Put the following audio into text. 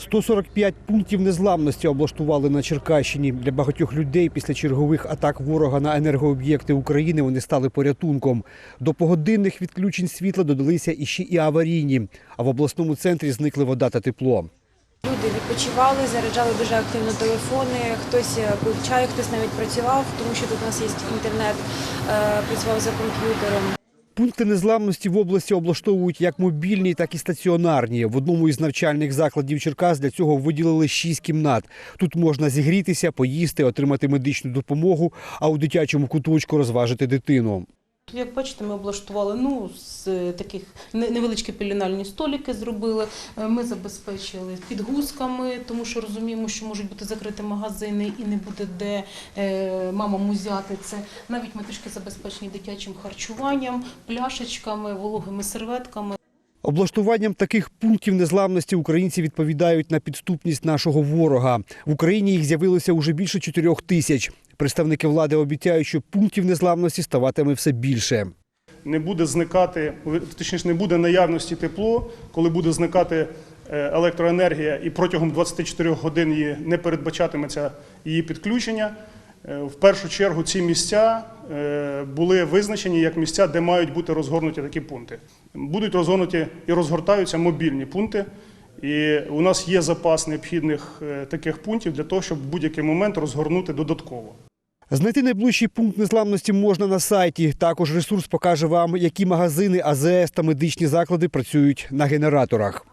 145 пунктів незламності облаштували на Черкащині. Для багатьох людей після чергових атак ворога на енергооб'єкти України вони стали порятунком. До погодинних відключень світла додалися іще і аварійні. А в обласному центрі зникли вода та тепло. Люди відпочивали, заряджали дуже активно телефони. Хтось е, пив чай, хтось навіть працював, тому що тут у нас є інтернет, е, працював за комп'ютером. Пункти незламності в області облаштовують як мобільні, так і стаціонарні. В одному із навчальних закладів Черкас для цього виділили шість кімнат. Тут можна зігрітися, поїсти, отримати медичну допомогу, а у дитячому куточку розважити дитину. Як бачите, ми облаштували ну, з таких невеличкі пеленальні столики зробили. Е, Ми забезпечили підгузками, тому що розуміємо, що можуть бути закриті магазини і не буде де е, мамам узяти це. Навіть ми трішки забезпечені дитячим харчуванням, пляшечками, вологими серветками. Облаштуванням таких пунктів незламності українці відповідають на підступність нашого ворога. В Україні їх з'явилося уже більше чотирьох тисяч. Представники влади обіцяють, що пунктів незламності ставатиме все більше. не буде зникати, точніше, не буде наявності тепло, коли буде зникати е, електроенергія і протягом 24 годин її не передбачатиметься її підключення. Е, В першу чергу ці місця е, були визначені як місця, де мають бути розгорнуті такі пункти. Будуть розгорнуті і розгортаються мобільні пункти. І у нас є запас необхідних таких пунктів для того, щоб в будь-який момент розгорнути додатково. Знайти найближчий пункт незламності можна на сайті. Також ресурс покаже вам, які магазини, АЗС та медичні заклади працюють на генераторах.